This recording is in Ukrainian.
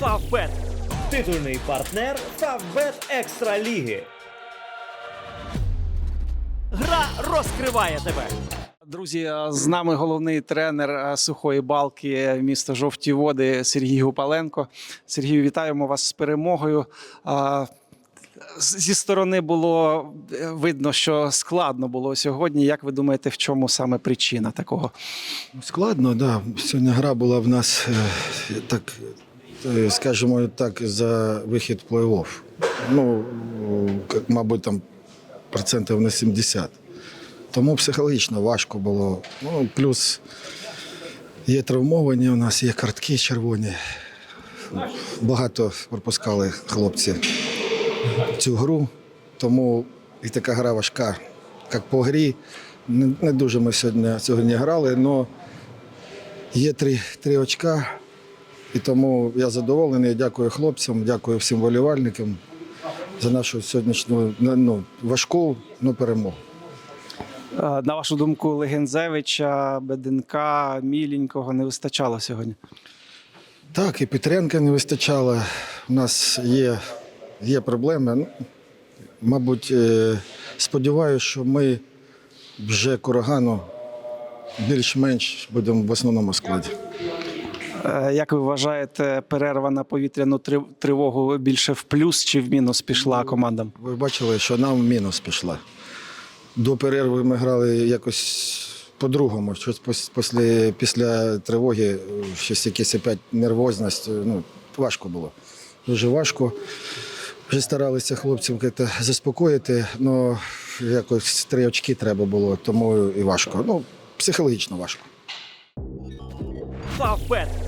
Фавбет. Титульний партнер Фавбет Екстра Ліги. Гра розкриває тебе. Друзі, з нами головний тренер сухої балки міста Жовті Води Сергій Гупаленко. Сергію, вітаємо вас з перемогою. А, Зі сторони було е, видно, що складно було сьогодні. Як ви думаєте, в чому саме причина такого? Складно, да. Сьогодні гра була в нас, е, так, е, скажімо так, за вихід плей-офф. Ну, як, мабуть, там процентів на 70. Тому психологічно важко було. Ну, плюс є травмовані у нас, є картки червоні. Багато пропускали хлопці цю гру, тому і така гра важка. Як по грі, не дуже ми сьогодні, сьогодні грали, але Є три, три очка, і тому я задоволений. Дякую хлопцям, дякую всім волівальникам за нашу сьогоднішню ну, важку ну, перемогу. На вашу думку, Легензевича, Беденка, Міленького не вистачало сьогодні. Так, і Петренка не вистачало. У нас є, є проблеми. Ну, мабуть, е, сподіваюся, що ми вже курагану більш-менш будемо в основному складі. Е, Як ви вважаєте, перерва на повітряну тривогу більше в плюс чи в мінус пішла командам? Ви бачили, що нам в мінус пішла. До перерви ми грали якось по-другому. Щось після, після тривоги, щось якась опять нервозність. Ну, важко було. Дуже важко. Вже старалися хлопців заспокоїти, але якось три очки треба було, тому і важко. Ну, психологічно важко. Фавбет.